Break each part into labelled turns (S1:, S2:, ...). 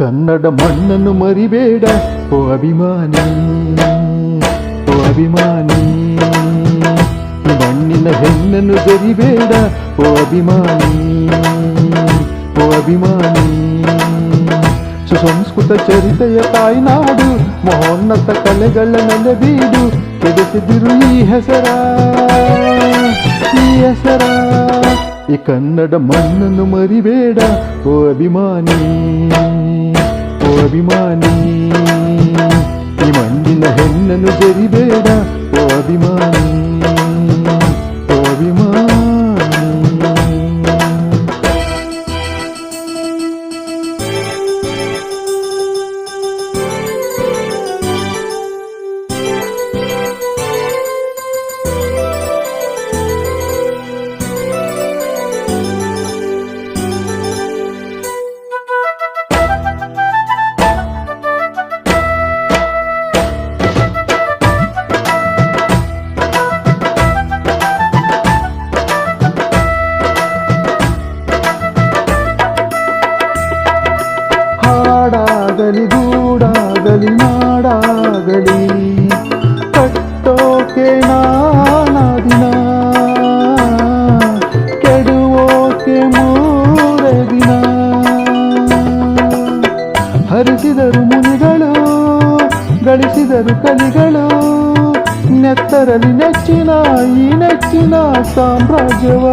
S1: ಕನ್ನಡ ಮಣ್ಣನ್ನು ಮರಿಬೇಡ. ಓ ಅಭಿಮಾನಿ ಓ ಅಭಿಮಾನಿ ಮಣ್ಣಿನ ಹೆಣ್ಣನ್ನು ಜರಿಬೇಡ. ಓ ಅಭಿಮಾನಿ ಓ ಅಭಿಮಾನಿ, ಸುಸಂಸ್ಕೃತ ಚರಿತೆಯ ತಾಯ್ನಾಡು, ಮಹೋನ್ನತ ಕಲೆಗಳ ನೆಲೆಬೀಡು ಕೆಡಿಸಿದಿರು ಈ ಹೆಸರ ಈ ಹೆಸರ. ಈ ಕನ್ನಡ ಮಣ್ಣನ್ನು ಮರಿಬೇಡ. ಓ ಅಭಿಮಾನಿ ಓ ಅಭಿಮಾನಿ ಈ ಮಣ್ಣಿನ ಹೆಣ್ಣನ್ನು ಜರಿಬೇಡ ಗೂಡಾಗಲಿ ನಾಡಾಗಲಿ, ಕಟ್ಟೋಕೆ ನಾನಾದಿನ, ಕೆಡುವೋಕೆ ಮೂರೇ ದಿನ ಹರಿಸಿದರು ಮುನಿಗಳು, ಗಳಿಸಿದರು ಕಲಿಗಳು, ನೆತ್ತರಲಿ ನೆಚ್ಚಿನ, ಈ ನೆಚ್ಚಿನ ಸಾಮ್ರಾಜ್ಯವ.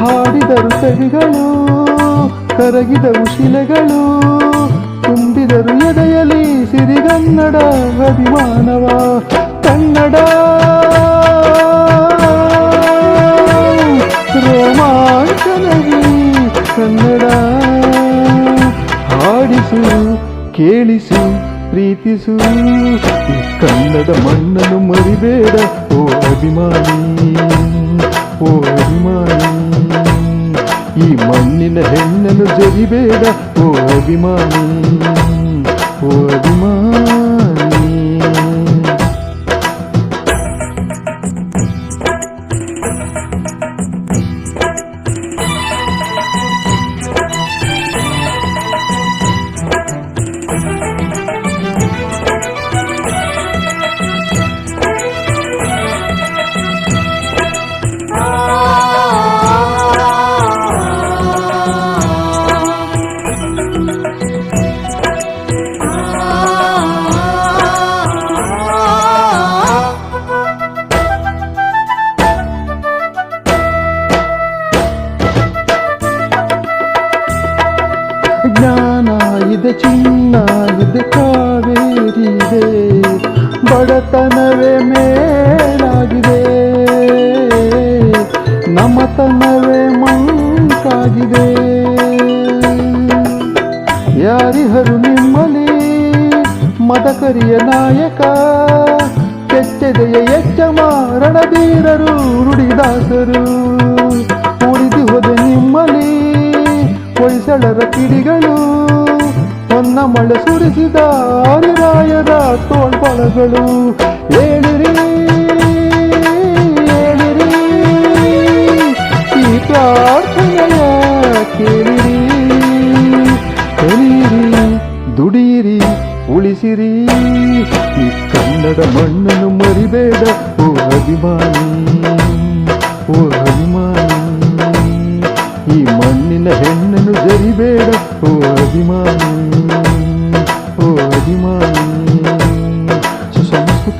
S1: ಹಾಡಿದರು ಕವಿಗಳು ಕರಗಿದವು ಶಿಲೆಗಳು ಎದೆಯಲಿ ಸಿರಿಗನ್ನಡ ಅಭಿಮಾನವ ಕನ್ನಡ. ರೋಮಾಂಚನವಿ ಕನ್ನಡ. ಹಾಡಿಸು, ಕೇಳಿಸು, ಪ್ರೀತಿಸು ಕನ್ನಡ ಮಣ್ಣನ್ನು ಮರಿಬೇಡ. ಓ ಅಭಿಮಾನಿ ಓ ಅಭಿಮಾನಿ, ಈ ಮಣ್ಣಿನ ಹೆಣ್ಣನ್ನು ಜರಿಬೇಡ. ಓ ಅಭಿಮಾನಿ. ಓ ಚಿನ್ನ ಇದೆ ಕಾವೇರಿ ಇದೆ. ಬಡತನವೇ ಮೇಲಾಗಿದೆ. ನಮ್ಮತನವೇ ಮಂಕಾಗಿದೆ. ಯಾರಿಹರು ನಿಮ್ಮಲಿ ಮದಕರಿಯ ನಾಯಕ, ಕೆಚ್ಚದೆಯ ಎಚ್ಚ ಮಾರಣಧೀರರು ನುಡಿದಾಸರು ಉಳಿದು ಹೋದ ನಿಮ್ಮಲಿ ಹೊಯ್ಸಳರ ಕಿಡಿಗಳು ಮಳೆ ಸುರಿಸಿದ ಹರಿರಾಯದ ತೋಳ್ಬಳಗಳು ಹೇಳಿರಿ ಹೇಳಿರಿ. ಈ ಪ್ರಾರ್ಥನೆಯ ಕೇಳಿರಿ. ಕಲಿಯಿರಿ ದುಡಿಯಿರಿ, ಉಳಿಸಿರಿ. ಈ ಕನ್ನಡ ಮಣ್ಣನ್ನು ಮರಿಬೇಡ, ಓ ಅಭಿಮಾನಿ.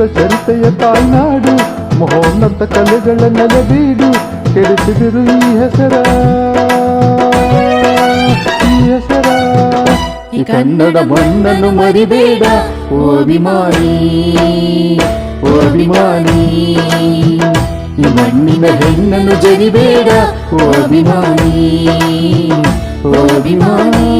S1: ಚರಿತೆಯ ತಾಯ್ನಾಡು ಮಹೋನ್ನತ ಕಲೆಗಳ ನೆಲೆಬೀಡು ಕೆಡಿಸಿದಿರು ಈ ಹೆಸರ. ಈ ಹೆಸರ.
S2: ಈ ಕನ್ನಡ ಮಣ್ಣನ್ನು ಮರಿಬೇಡ ಓಭಿಮಾನಿ ಓಭಿಮಾನಿ ಈ ಮಣ್ಣಿನ ಹೆಣ್ಣನ್ನು ಜರಿಬೇಡ ಓಭಿಮಾನಿ ಓಭಿಮಾನಿ